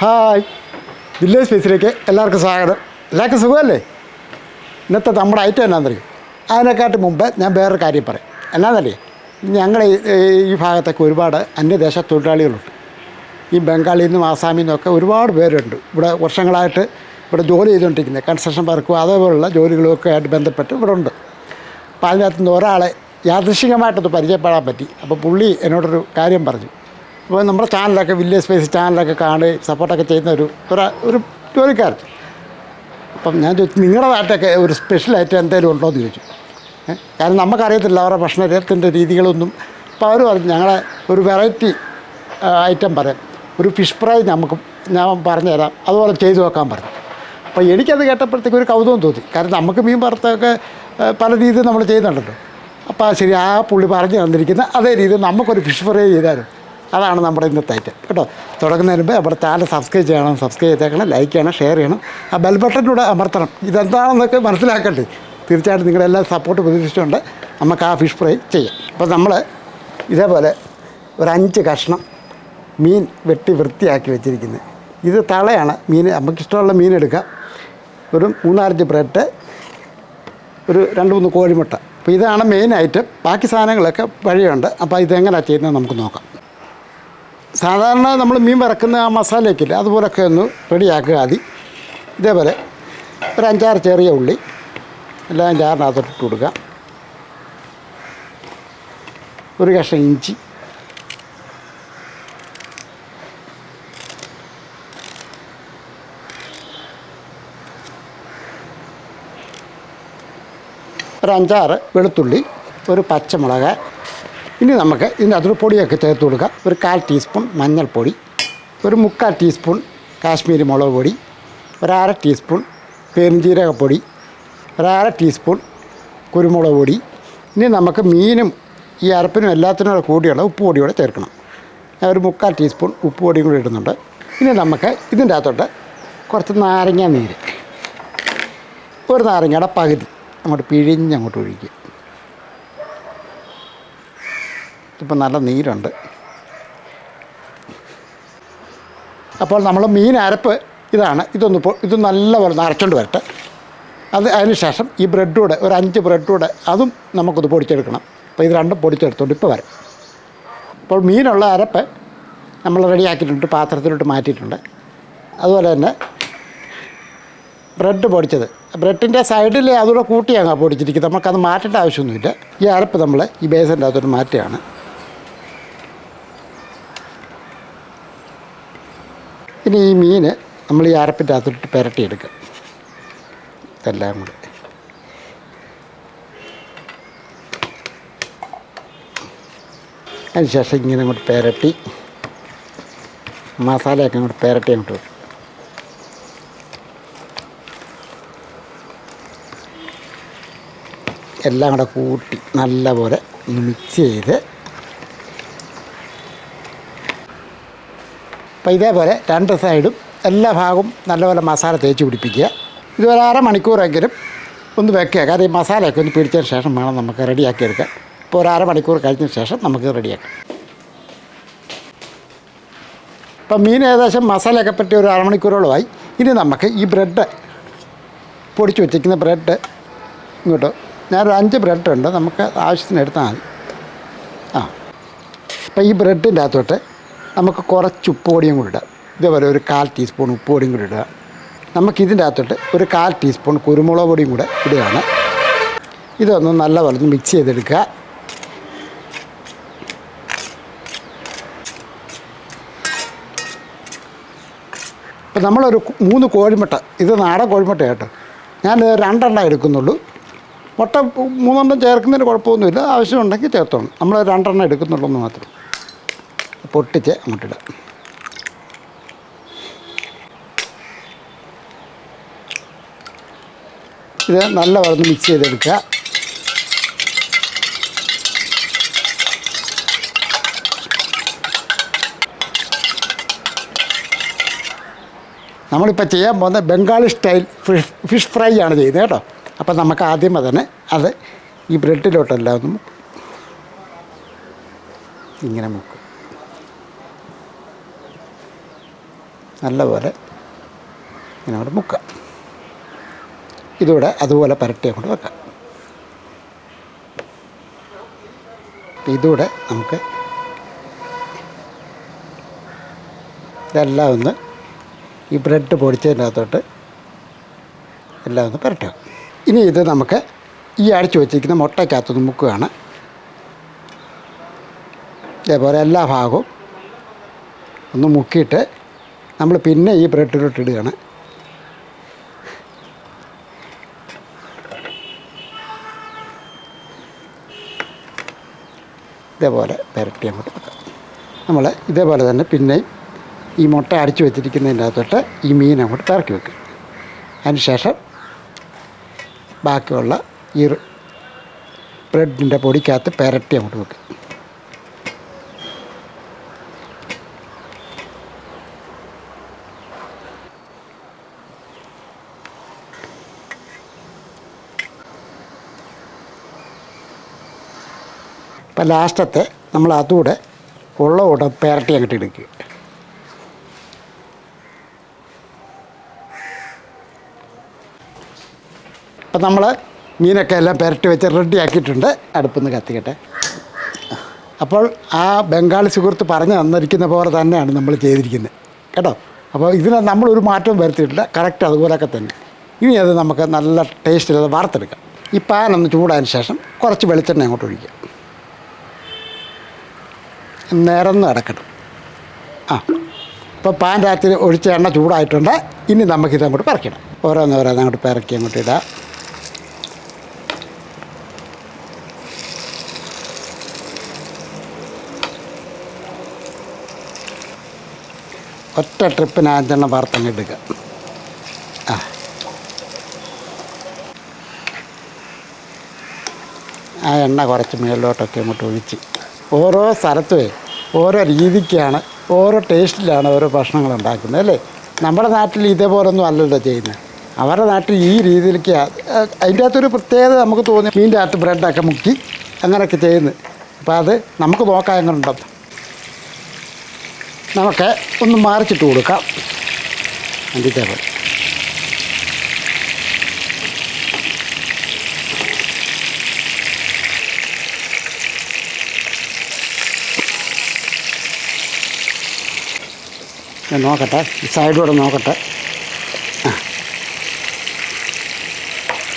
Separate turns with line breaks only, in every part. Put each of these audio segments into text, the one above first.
Hi. Village സ്പേസിലേക്ക് എല്ലാവർക്കും സ്വാഗതം. എല്ലാവർക്കും സുഖമല്ലേ? ഇന്നത്തെ നമ്മുടെ ഐറ്റം എന്നാണെന്നറിയും അതിനെക്കാട്ട് മുമ്പ് ഞാൻ വേറൊരു കാര്യം പറയും. എന്നാന്നറിയേ ഞങ്ങളുടെ ഈ- ഭാഗത്തൊക്കെ ഒരുപാട് അന്യദേശ തൊഴിലാളികളുണ്ട്. ഈ ബംഗാളിൽ നിന്നും ആസാമിൽ നിന്നൊക്കെ ഒരുപാട് പേരുണ്ട്. ഇവിടെ വർഷങ്ങളായിട്ട് ഇവിടെ ജോലി ചെയ്തുകൊണ്ടിരിക്കുന്നത് കൺസ്ട്രക്ഷൻ വർക്കും അതേപോലുള്ള ജോലികളുമൊക്കെ ആയിട്ട് ബന്ധപ്പെട്ട് ഇവിടെ ഉണ്ട്. അപ്പോൾ അതിനകത്ത് നിന്ന് ഒരാളെ യാദൃശികമായിട്ടൊന്ന് പരിചയപ്പെടാൻ പറ്റി. അപ്പോൾ പുള്ളി എന്നോടൊരു കാര്യം പറഞ്ഞു. അപ്പോൾ നമ്മുടെ ചാനലൊക്കെ വില്ലേജ് സ്പേസ് ചാനലൊക്കെ കാണുകയും സപ്പോർട്ടൊക്കെ ചെയ്യുന്ന ഒരു ഒരു ജോലിക്കാരൻ. അപ്പം ഞാൻ ചോദിച്ചു നിങ്ങളുടെ നാട്ടിലൊക്കെ ഒരു സ്പെഷ്യൽ ഐറ്റം എന്തെങ്കിലും ഉണ്ടോ? എന്ന് ചോദിച്ചു. കാരണം നമുക്കറിയത്തില്ല അവരുടെ ഭക്ഷണത്തിന്റെ രീതികളൊന്നും. അപ്പോൾ അവർ പറഞ്ഞു ഞങ്ങളെ ഒരു വെറൈറ്റി ഐറ്റം പറയാം. ഒരു ഫിഷ് ഫ്രൈ നമുക്ക് ഞാൻ പറഞ്ഞുതരാം. അതുപോലെ ചെയ്തു നോക്കാൻ പറഞ്ഞു. അപ്പോൾ എനിക്കത് കേട്ടപ്പോഴത്തേക്ക് ഒരു കൗതുകം തോന്നി. കാരണം നമുക്ക് മീൻ വറുത്തൊക്കെ പല രീതിയിൽ നമ്മൾ ചെയ്യുന്നുണ്ടല്ലോ. അപ്പോൾ ശരി ആ പുള്ളി പറഞ്ഞു തന്നിരിക്കുന്ന അതേ രീതിയിൽ നമുക്കൊരു ഫിഷ് ഫ്രൈ ചെയ്താലും അതാണ് നമ്മുടെ ഇന്നത്തെ ഐറ്റം കേട്ടോ? തുടങ്ങുന്നതിന് മുമ്പ് നമ്മുടെ ചാനൽ സബ്സ്ക്രൈബ് ചെയ്യണം സബ്സ്ക്രൈബ് ചെയ്തേക്കണം ലൈക്ക് ചെയ്യണം ഷെയർ ചെയ്യണം. ആ ബെൽ ബട്ടണിലൂടെ അമർത്തണം. ഇതെന്താണെന്നൊക്കെ മനസ്സിലാക്കണ്ടേ? തീർച്ചയായിട്ടും എല്ലാ സപ്പോർട്ട് പ്രതീക്ഷിച്ചുകൊണ്ട് നമുക്ക് ആ ഫിഷ് ഫ്രൈ ചെയ്യാം. അപ്പോൾ നമ്മൾ ഇതേപോലെ ഒരു അഞ്ച് കഷ്ണം മീൻ വെട്ടി വൃത്തിയാക്കി വെച്ചിരിക്കുന്നത് ഇത് തളയാണ്. മീൻ നമുക്കിഷ്ടമുള്ള മീൻ എടുക്കാം. ഒരു മൂന്നാലഞ്ച് ബ്രെഡ് ഒരു രണ്ട് മൂന്ന് കോഴിമുട്ട. അപ്പോൾ ഇതാണ് മെയിൻ ഐറ്റം ബാക്കി സാധനങ്ങളൊക്കെ വഴിയുണ്ട്. അപ്പോൾ ഇതെങ്ങനെയാണ് ചെയ്യുന്നത് നമുക്ക് നോക്കാം. സാധാരണ നമ്മൾ മീൻ വറക്കുന്ന ആ മസാലയൊക്കെ അതുപോലൊക്കെ ഒന്ന് റെഡിയാക്കുക ആദ്യം. ഇതേപോലെ ഒരു അഞ്ചാറ് ചെറിയ ഉള്ളി എല്ലാം അഞ്ചാറിനകത്തോട്ട് ഇട്ട് കൊടുക്കുക. ഒരു കഷ്ണം ഇഞ്ചി. ഒരു അഞ്ചാറ് വെളുത്തുള്ളി ഒരു പച്ചമുളക് ഇനി നമുക്ക് ഇതിന്റെ അതൊരു പൊടിയൊക്കെ ചേർത്ത് കൊടുക്കാം. ഒരു കാൽ ടീസ്പൂൺ മഞ്ഞൾപ്പൊടി ഒരു മുക്കാൽ ടീസ്പൂൺ കാശ്മീരി മുളക് പൊടി ഒരര ടീസ്പൂൺ പെരുംജീരകപ്പൊടി ഒരര ടീസ്പൂൺ കുരുമുളക് പൊടി. ഇനി നമുക്ക് മീനും ഈ അരപ്പിനും എല്ലാത്തിനും കൂടെ കൂടിയുള്ള ഉപ്പ് പൊടി കൂടെ ചേർക്കണം. ഞാൻ ഒരു മുക്കാൽ ടീസ്പൂൺ ഉപ്പ് പൊടിയും കൂടി ഇടുന്നുണ്ട്. ഇനി നമുക്ക് ഇതിന്റെ അകത്തോട്ട് കുറച്ച് നാരങ്ങ നീര്. ഒരു നാരങ്ങയുടെ പകുതി അങ്ങോട്ട് പിഴിഞ്ഞ് അങ്ങോട്ട് ഒഴിക്കുക. ഇപ്പം നല്ല നീരുണ്ട്. അപ്പോൾ നമ്മൾ മീൻ അരപ്പ് ഇതാണ്. ഇതൊന്ന് ഇത് നല്ലപോലെ അരച്ചുകൊണ്ട് വരട്ടെ. അത് അതിനുശേഷം ഈ ബ്രെഡൂടെ ഒരു അഞ്ച് ബ്രെഡൂടെ അതും നമുക്കൊന്ന് പൊടിച്ചെടുക്കണം. അപ്പോൾ ഇത് രണ്ടും പൊടിച്ചെടുത്തോണ്ട് ഇപ്പോൾ വരാം. അപ്പോൾ മീനുള്ള അരപ്പ് നമ്മൾ റെഡിയാക്കിയിട്ടുണ്ട് പാത്രത്തിലോട്ട് മാറ്റിയിട്ടുണ്ട്. അതുപോലെ തന്നെ ബ്രെഡ് പൊടിച്ചത്. ബ്രെഡിന്റെ സൈഡിൽ അതുകൂടെ കൂട്ടി അങ്ങ് പൊടിച്ചിരിക്കുന്നത് നമുക്കത് മാറ്റേണ്ട ആവശ്യമൊന്നുമില്ല. ഈ അരപ്പ് നമ്മൾ ഈ ബേസിന്റെ അകത്തോട്ട് മാറ്റുകയാണ്. ഇനി ഈ മീൻ നമ്മൾ ഈ അരപ്പിന്റെ അകത്തോട്ട് പുരട്ടിയെടുക്കുക ഇതെല്ലാം കൂടി. അതിനുശേഷം ഇങ്ങനെ അങ്ങോട്ട് പുരട്ടി മസാലയൊക്കെ അങ്ങോട്ട് പുരട്ടി അങ്ങോട്ട് വെക്കും. എല്ലാം കൂടെ കൂട്ടി നല്ലപോലെ മിക്സ് ചെയ്ത് അപ്പോൾ ഇതേപോലെ രണ്ട് സൈഡും എല്ലാ ഭാഗവും നല്ലപോലെ മസാല തേച്ച് പിടിപ്പിക്കുക. ഇത് ഒരു അര മണിക്കൂറെങ്കിലും ഒന്ന് വെക്കുക. കാരണം ഈ മസാലയൊക്കെ ഒന്ന് പിടിച്ചതിന് ശേഷം വേണം നമുക്ക് റെഡിയാക്കി എടുക്കാൻ ഇപ്പോൾ ഒരു അര മണിക്കൂർ കഴിഞ്ഞ ശേഷം നമുക്ക് റെഡിയാക്കാം. ഇപ്പം മീൻ ഏകദേശം മസാലയൊക്കെ പറ്റി ഒരു അരമണിക്കൂറോളമായി. ഇനി നമുക്ക് ഈ ബ്രെഡ് പൊടിച്ച് വെച്ചിരിക്കുന്ന ബ്രെഡ് ഇങ്ങോട്ട് ഞാനൊരു അഞ്ച് ബ്രെഡ് ഉണ്ട്. നമുക്ക് ആവശ്യത്തിന് എടുത്താൽ മതി. ആ. അപ്പം ഈ ബ്രെഡിന്റെ അകത്തോട്ട് നമുക്ക് കുറച്ച് ഉപ്പ് പൊടിയും കൂടി ഇടാം ഇതേപോലെ ഒരു കാൽ ടീസ്പൂൺ ഉപ്പ് പൊടിയും കൂടി ഇടുക. നമുക്കിതിന്റെ അകത്തോട്ട് ഒരു കാൽ ടീസ്പൂൺ കുരുമുളക് പൊടിയും കൂടെ ഇടുകയാണ്. ഇതൊന്ന് നല്ല പോലെ മിക്സ് ചെയ്തെടുക്കുക. അപ്പോൾ നമ്മളൊരു മൂന്ന് കോഴിമുട്ട ഇത് നാടൻ കോഴിമുട്ട കേട്ടോ. ഞാൻ രണ്ടെണ്ണം എടുക്കുന്നുള്ളൂ. മുട്ട മൂന്നെണ്ണം ചേർക്കുന്നതിന് കുഴപ്പമൊന്നുമില്ല. ആവശ്യമുണ്ടെങ്കിൽ ചേർത്തോണം നമ്മൾ രണ്ടെണ്ണം എടുക്കുന്നുള്ളൂ എന്ന് മാത്രം. പൊട്ടിച്ച് അങ്ങോട്ടിടുക ഇത് നല്ല വളർന്ന് മിക്സ് ചെയ്തെടുക്കുക. നമ്മളിപ്പോൾ ചെയ്യാൻ പോകുന്നത് Bengali style fish fish fry ആണ് ചെയ്യുന്നത് കേട്ടോ. അപ്പം നമുക്ക് ആദ്യം തന്നെ അത് ഈ ബ്രെഡിലോട്ടെല്ലാം ഒന്ന് ഇങ്ങനെ മുക്കും. നല്ലപോലെ ഇങ്ങനെ അങ്ങോട്ട് മുക്കുക. ഇതുകൂടെ അതുപോലെ പരട്ടി അങ്ങോട്ട് വെക്കാം. ഇതുകൂടെ നമുക്ക് ഇതെല്ലാം ഒന്ന് ഈ ബ്രെഡ് പൊടിച്ചതിന്റെ അകത്തോട്ട് എല്ലാം ഒന്ന് പുരട്ടുക. ഇനി ഇത് നമുക്ക് ഈ അടിച്ചു വെച്ചിരിക്കുന്ന മുട്ടയ്ക്കകത്തൊന്ന് മുക്കുകയാണ്. ഇതേപോലെ എല്ലാ ഭാഗവും ഒന്ന് മുക്കിയിട്ട് നമ്മൾ പിന്നെ ഈ ബ്രെഡിലോട്ട് ഇടുകയാണ്. ഇതേപോലെ പുരട്ടി അങ്ങോട്ട് നമ്മൾ ഇതേപോലെ തന്നെ പിന്നെയും ഈ മുട്ട അടിച്ചു വെച്ചിരിക്കുന്നതിന്റെ അകത്തോട്ട് ഈ മീൻ അങ്ങോട്ട് ഇറക്കി വെക്കും. അതിനുശേഷം ബാക്കിയുള്ള ഈ ബ്രെഡിന്റെ പൊടിക്കകത്ത് പുരട്ടി അങ്ങോട്ട് വെക്കും. ലാസ്റ്റത്തെ നമ്മൾ അതുകൂടെ ഉള്ള കൂടെ പേരട്ടി അങ്ങോട്ട് എടുക്കുക അപ്പം നമ്മൾ മീനൊക്കെ എല്ലാം പെരട്ടി വെച്ച് റെഡി ആക്കിയിട്ടുണ്ട്. അടുപ്പിൽ നിന്ന് കത്തിക്കട്ടെ. അപ്പോൾ ആ ബംഗാളി സുഹൃത്ത് പറഞ്ഞു തന്നിരിക്കുന്ന പോലെ തന്നെയാണ് നമ്മൾ ചെയ്തിരിക്കുന്നത്. കേട്ടോ? അപ്പോൾ ഇതിന് നമ്മളൊരു മാറ്റവും വരുത്തിയിട്ടില്ല. കറക്റ്റ് അതുപോലെയൊക്കെ തന്നെ. ഇനി അത് നമുക്ക് നല്ല ടേസ്റ്റിൽ അത് വാർത്തെടുക്കാം ഈ പാൻ ഒന്ന് ചൂടായതിന് ശേഷം കുറച്ച് വെളിച്ചെണ്ണ അങ്ങോട്ട് ഒഴിക്കുക നിരന്ന് കിടക്കണം ആ. ഇപ്പോൾ പാൻ രാത്രി ഒഴിച്ച എണ്ണ ചൂടായിട്ടുണ്ട്. ഇനി നമുക്കിത് അങ്ങോട്ട് പറിക്കണം. ഓരോന്ന് ഓരോന്ന് അങ്ങോട്ട് പിറക്കി അങ്ങോട്ട് ഇടാം. ഒറ്റ ട്രിപ്പിന് അഞ്ചെണ്ണം വറുത്തങ്ങ് എടുക്കുക ആ. ആ എണ്ണ കുറച്ച് മേളിലോട്ടൊക്കെ അങ്ങോട്ട് ഒഴിച്ച്. ഓരോ സ്ഥലത്തുമേ ഓരോ രീതിക്കാണ് ഓരോ ടേസ്റ്റിലാണ് ഓരോ ഭക്ഷണങ്ങൾ ഉണ്ടാക്കുന്നത് അല്ലേ? നമ്മുടെ നാട്ടിൽ ഇതേപോലൊന്നും അല്ലല്ലോ ചെയ്യുന്നത്. അവരുടെ നാട്ടിൽ ഈ രീതിയിലേക്ക് അതിന്റെ അകത്തൊരു പ്രത്യേകത നമുക്ക് തോന്നി മീന്റെ അകത്ത് ബ്രെഡൊക്കെ മുക്കി അങ്ങനെയൊക്കെ ചെയ്യുന്നത്. അപ്പോൾ അത് നമുക്ക് നോക്കാം എങ്ങനെ ഉണ്ടെന്ന് നമുക്ക് ഒന്ന് മാറിച്ചിട്ട് കൊടുക്കാം. ഇതേപോലെ ഞാൻ നോക്കട്ടെ. ഈ സൈഡിലൂടെ നോക്കട്ടെ. ആ.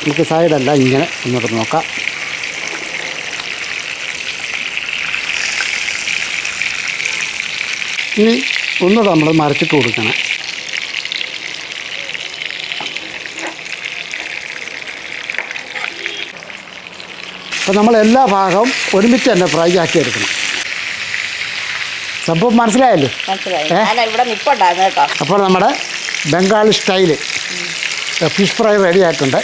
നമുക്ക് സൈഡല്ല ഇങ്ങനെ ഇങ്ങോട്ട് നോക്കാം. ഇനി ഒന്നുകൂടെ നമ്മൾ മറിച്ചിട്ട് കൊടുക്കണം. അപ്പോൾ നമ്മൾ എല്ലാ ഭാഗവും ഒരുമിച്ച് തന്നെ ഫ്രൈ ആക്കി എടുക്കണം സംഭവം മനസ്സിലായല്ലോ? അപ്പോൾ നമ്മുടെ Bengali style fish fry ready ആയിട്ടുണ്ട്.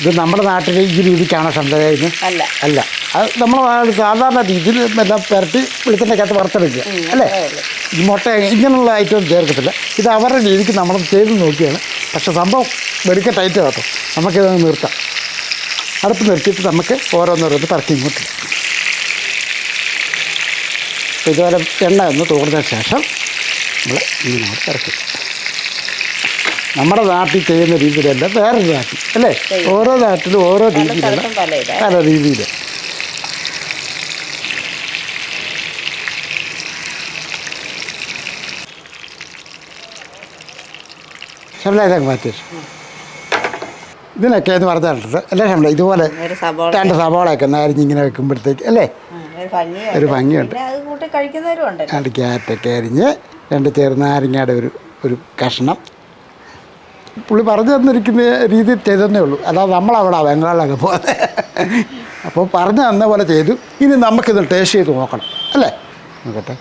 ഇത് നമ്മുടെ നാട്ടിൽ ഈ രീതിക്കാണ് സംഭവം
അല്ല.
അല്ല. അത് നമ്മൾ സാധാരണ രീതിയിൽ എല്ലാം പുരട്ടി വെളുത്തിന്റെക്കകത്ത് വറുത്തെടുക്കുക. അല്ലേ? ഈ മുട്ട ഇങ്ങനെയുള്ള ഐറ്റം ചേർക്കത്തില്ല. ഇത് അവരുടെ രീതിക്ക് നമ്മൾ ചെയ്ത് നോക്കിയാണ്. പക്ഷെ സംഭവം വെടിക്ക ടൈറ്റ് കേട്ടോ നമുക്കിത് നിർത്താം. അടുപ്പ് നിർത്തിയിട്ട് നമുക്ക് ഓരോന്നോരോന്ന് പറക്കി ഇങ്ങോട്ട്. അപ്പോൾ ഇതുപോലെ എണ്ണ ഒന്ന് തോർന്ന ശേഷം നമ്മൾ ഇങ്ങനെ ഇറക്കും. നമ്മുടെ നാട്ടിൽ ചെയ്യുന്ന രീതിയിലല്ല വേറൊരു നാട്ടിൽ അല്ലേ? ഓരോ നാട്ടിലും ഓരോ
രീതിയിലാണ്
രീതിയിലുള്ള
പല
രീതിയിൽ മാറ്റി. ഇതിനൊക്കെ എന്ന് പറഞ്ഞിട്ടുണ്ട് അല്ലേ ശമ്പള ഇതുപോലെ രണ്ട് സവാളയൊക്കെ നാരിഞ്ഞിങ്ങനെ വെക്കുമ്പോഴത്തേക്ക് അല്ലേ?
ഒരു ഭംഗിയുണ്ട് അത്
ക്യാരറ്റൊക്കെ അരിഞ്ഞ് രണ്ട് ചെറുനാരങ്ങയുടെ ഒരു ഒരു കഷ്ണം. പുള്ളി പറഞ്ഞു തന്നിരിക്കുന്ന രീതിയിൽ ചെയ്തതന്നേ ഉള്ളൂ. അല്ലാതെ നമ്മളവിടെ ബംഗാളിലൊക്കെ പോകുന്നത് അപ്പോൾ പറഞ്ഞു തന്ന പോലെ ചെയ്തു. ഇനി നമുക്കിത് ടേസ്റ്റ് ചെയ്ത് നോക്കണം. അല്ലേ? നോക്കട്ടെ.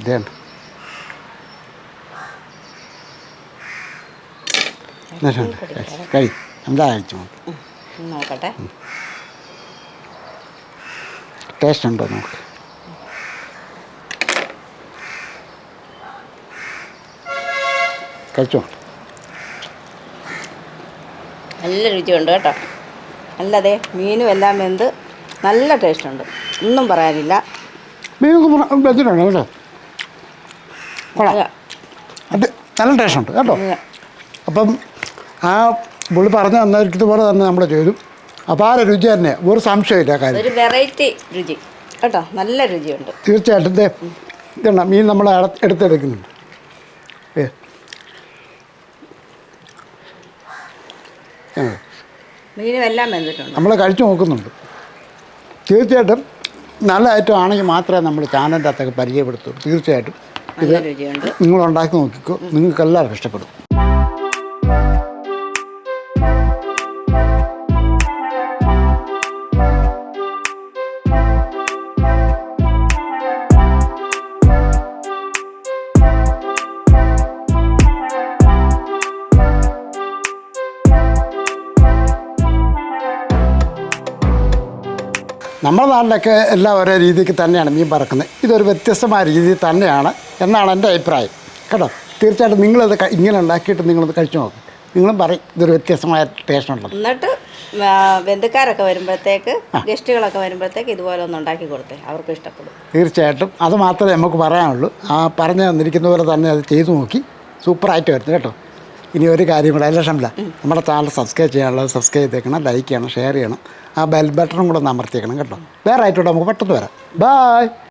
ഇതേണ്ട കഴി. എന്താ കഴിച്ചു? നോക്ക്
നോക്കട്ടെ.
ടേസ്റ്റ് ഉണ്ടോ നോക്ക് കഴിച്ചോ?
നല്ല രുചിയുണ്ട് കേട്ടോ. അല്ലാതെ മീനും എല്ലാം വെന്ത് നല്ല ടേസ്റ്റ് ഉണ്ട്. ഒന്നും പറയാനില്ല.
മീനൊക്കെ വെച്ചിട്ടുണ്ട് കേട്ടോ. കൊള്ളാം. അത്. നല്ല ടേസ്റ്റ് ഉണ്ട് കേട്ടോ. അപ്പം ആ പുള്ളി പറഞ്ഞു പോലെ തന്നെ നമ്മൾ ചെയ്തു. അപാര രുചി തന്നെ. ഒരു സംശയമില്ല ആ കാര്യം.
ഒരു വെറൈറ്റി രുചി. കേട്ടോ? നല്ല രുചിയുണ്ട്.
തീർച്ചയായിട്ടും. ദേ ഇതുണ്ട? മീൻ നമ്മൾ എടുത്തെടുക്കുന്നുണ്ട്. ഏ ആ,
മീനും എല്ലാം വെന്തിട്ടുണ്ട്.
നമ്മൾ കഴിച്ചു നോക്കുന്നുണ്ട്. തീർച്ചയായിട്ടും നല്ല ഐറ്റം ആണെങ്കിൽ മാത്രമേ നമ്മൾ ചാനലിന്റെ അകത്തൊക്കെ പരിചയപ്പെടുത്തൂ തീർച്ചയായിട്ടും.
ഇത്
നിങ്ങൾ ഉണ്ടാക്കി നോക്കിക്കോ. നിങ്ങൾക്ക് എല്ലാവർക്കും ഇഷ്ടപ്പെടും. നമ്മുടെ നാട്ടിലൊക്കെ എല്ലാം ഒരേ രീതിക്ക് തന്നെയാണ് മീൻ പറക്കുന്നത്. ഇതൊരു വ്യത്യസ്തമായ രീതി തന്നെയാണ് എന്നാണ് എന്റെ അഭിപ്രായം. കേട്ടോ? തീർച്ചയായിട്ടും നിങ്ങളത് ഇങ്ങനെ ഉണ്ടാക്കിയിട്ട് നിങ്ങളത് കഴിച്ചു നോക്കും. നിങ്ങളും പറയും ഇതൊരു വ്യത്യസ്തമായ ടേസ്റ്റ് ഉണ്ടല്ലോ.
എന്നിട്ട് ബന്ധുക്കാരൊക്കെ വരുമ്പോഴത്തേക്ക് ഗസ്റ്റുകളൊക്കെ വരുമ്പോഴത്തേക്ക് ഇതുപോലെ ഒന്ന് ഉണ്ടാക്കി കൊടുത്തേ. അവർക്ക് ഇഷ്ടപ്പെടും.
തീർച്ചയായിട്ടും. അത് മാത്രമേ നമുക്ക് പറയാനുള്ളൂ. ആ പറഞ്ഞു തന്നിരിക്കുന്ന പോലെ തന്നെ അത് ചെയ്തു നോക്കി. സൂപ്പറായിട്ട് വരുന്നു കേട്ടോ. ഇനി ഒരു കാര്യം കൂടെ എല്ലാ ക്ഷമില്ല. നമ്മുടെ ചാനൽ സബ്സ്ക്രൈബ് ചെയ്യാനുള്ളത് സബ്സ്ക്രൈബ് ചെയ്തേക്കണം ലൈക്ക് ചെയ്യണം ഷെയർ ചെയ്യണം. ആ ബെൽ ബട്ടണും കൂടെ ഒന്ന് അമർത്തിയേക്കണം കേട്ടോ. വേറെ ആയിട്ടോടെ നമുക്ക് പെട്ടെന്ന് വരാം. ബായ്